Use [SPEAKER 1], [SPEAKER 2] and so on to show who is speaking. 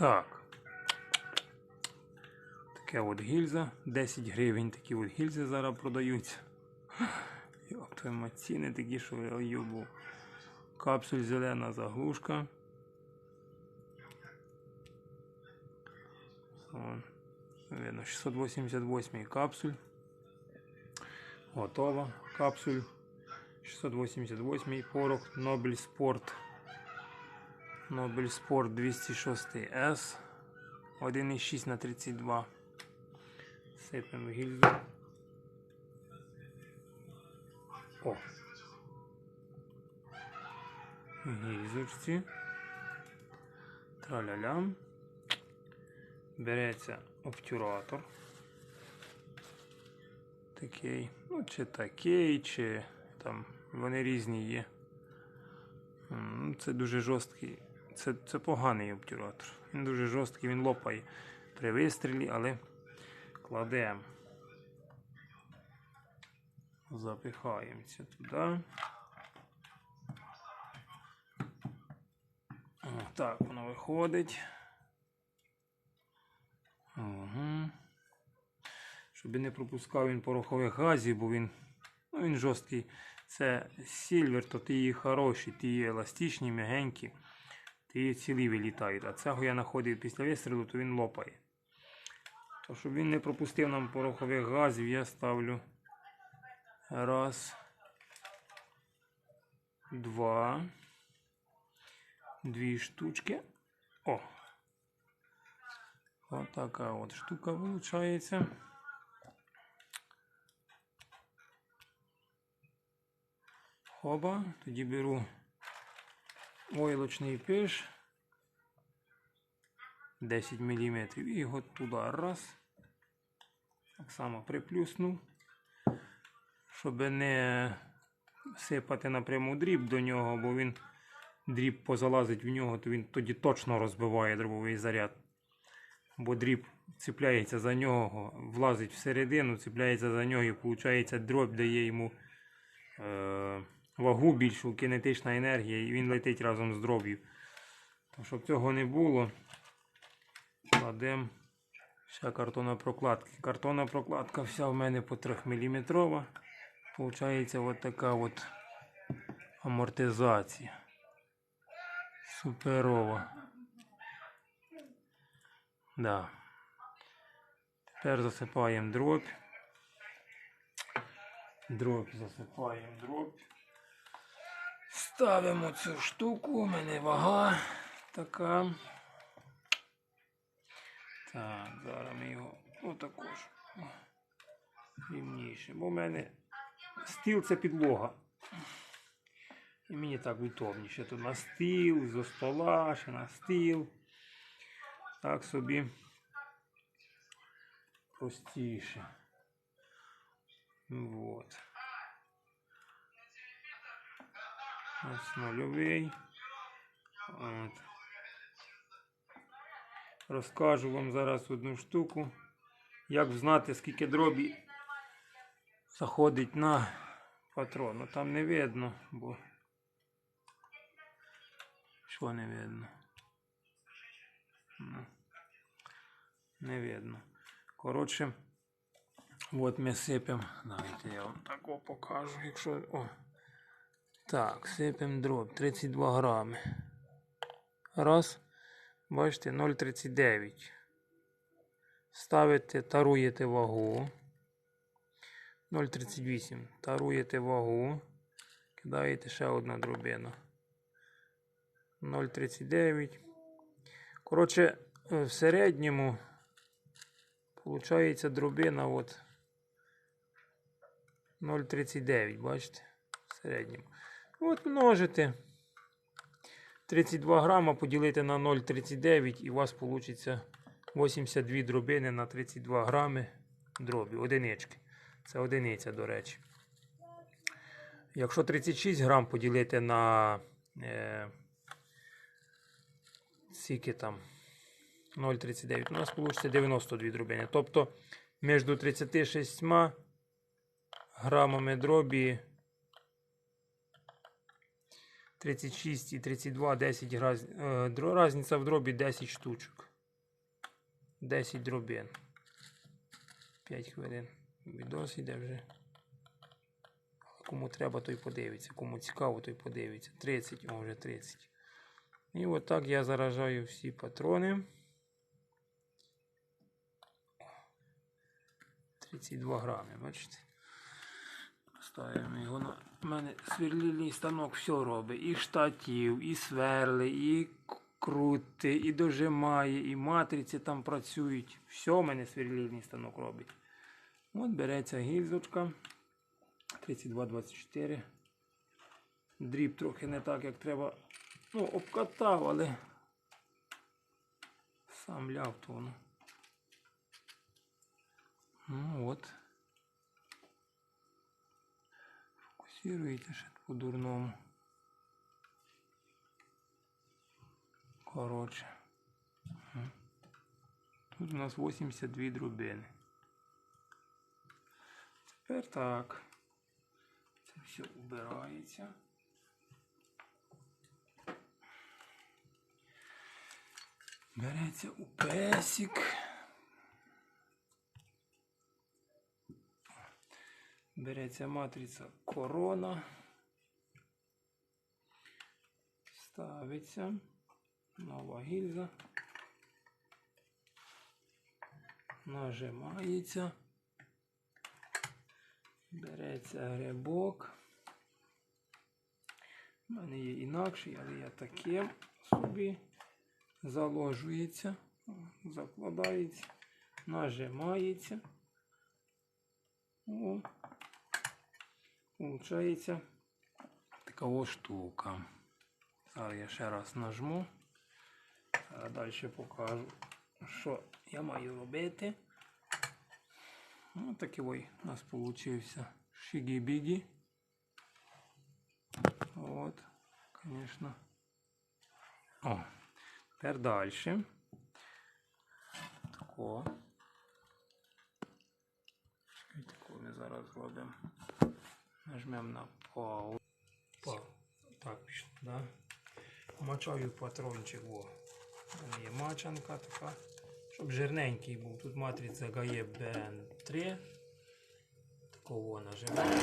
[SPEAKER 1] Так. Таке от гільза. 10 гривень такі от гільзи зараз продаються. Йоп, твої ціни такі, що я юбу. Капсуль зелена заглушка. Вон, видно, 688 капсуль. Готова. Капсуль. 688 порох Нобель Спорт. Нобель Спорт 206 S. 1,6 на 32. Сипемо гільзу. О. Гільзочці. Траля-лям. Береться обтюратор. Такий. Ну, чи такий, чи там вони різні є. Це дуже жорсткий. Це, це поганий обтюратор. Він дуже жорсткий, він лопає при вистрілі, але кладемо. Запихаємося туди. Так, воно виходить. Угу. Щоб не пропускав він порохових газів, бо він, ну, він жорсткий. Це сільвер, то ті хороші, ті еластичні, м'ягенькі, ті цілі вилітають. А цього я знаходив після вистрілу, то він лопає. То щоб він не пропустив нам порохових газів, я ставлю раз, два, дві штучки. О! Ось така от штука виходить. Хоба, тоді беру войлочний пиш 10 мм і його туди раз. Так само приплюснув, щоб не сипати напряму дріб до нього, бо він дріб позалазить в нього, то він тоді точно розбиває дробовий заряд. Бо дріб цепляється за нього, влазить всередину, цепляється за нього і виходить дроб дає йому е, вагу більшу, кинетична енергія, і він летить разом з дроб'ю. Щоб цього не було, кладемо ще картонна прокладка. Картонна прокладка вся в мене по 3 мм. Получається от така от амортизація. Суперова. Да. Тепер засипаємо дробь. Дробь засипаємо дробь. Ставимо цю штуку, у мене вага така. Так, зараз ми його отакож рівніше. Бо в мене стіл це підлога. І мені так удобніше. Тут на стіл, зо стола, ще на стіл. Так собі простіше. Вот. Нульовий. От. Розкажу вам зараз одну штуку. Як знати, скільки дробі заходить на патрон. Ну там не видно, бо що не видно? Ну, не видно. Коротше, от ми сипемо. Давайте я вам тако покажу, якщо. О. Так, сипемо дроб 32 грами. Раз. Бачите, 0,39. Ставите, таруєте вагу. 0,38. Таруєте вагу. Кидаєте ще одна дробина. 0,39. Коротше, е, в середньому Получається дробина от 0,39, бачите? В середньому. От множите 32 грама поділити на 0,39 і у вас вийде 82 дробини на 32 грами дробі. Одинички. Це одиниця, до речі. Якщо 36 грам поділити на е, скільки там 0,39, у нас вийде 92 дробини. Тобто між 36 грамами дробі 36 і 32, 10 граз... е, разниця в дробі 10 штучок. 10 дробин. 5 хвилин. Відос йде вже. Кому треба, той подивиться. Кому цікаво, той подивиться. 30, о, вже 30. І отак я заражаю всі патрони. 32 грами, бачите? Ставимо його на. У мене сверлильний станок все робить. І штатів, і сверли, і крути, і дожимає, і матриці там працюють. Все у мене сверлильний станок робить. От береться гільзочка 32-24. Дріб трохи не так, як треба. Ну, обкатав, але сам ляв то воно. Ну от. Фокусируєте ще по-дурному. Коротше. Тут у нас 82 дробини. Тепер так. Це все убирається. Береться у песик. Береться матриця корона. Ставиться. Нова гільза. Нажимається. Береться грибок. У мене є інакший, але я таким собі заложується, закладається, нажимається. О, Получається така штука. Зараз я ще раз нажму. Зараз далі покажу, що я маю робити. Ось такий ой у нас получився шигі-бігі. От, звісно. О, тепер далі. Тако. Тако ми зараз зробимо. Нажмемо на пау. Па... Так, да? Мачаю патрончик. О. Є мачанка така. Щоб жирненький був. Тут матриця ГАЄ БН3. Такого нажимаємо.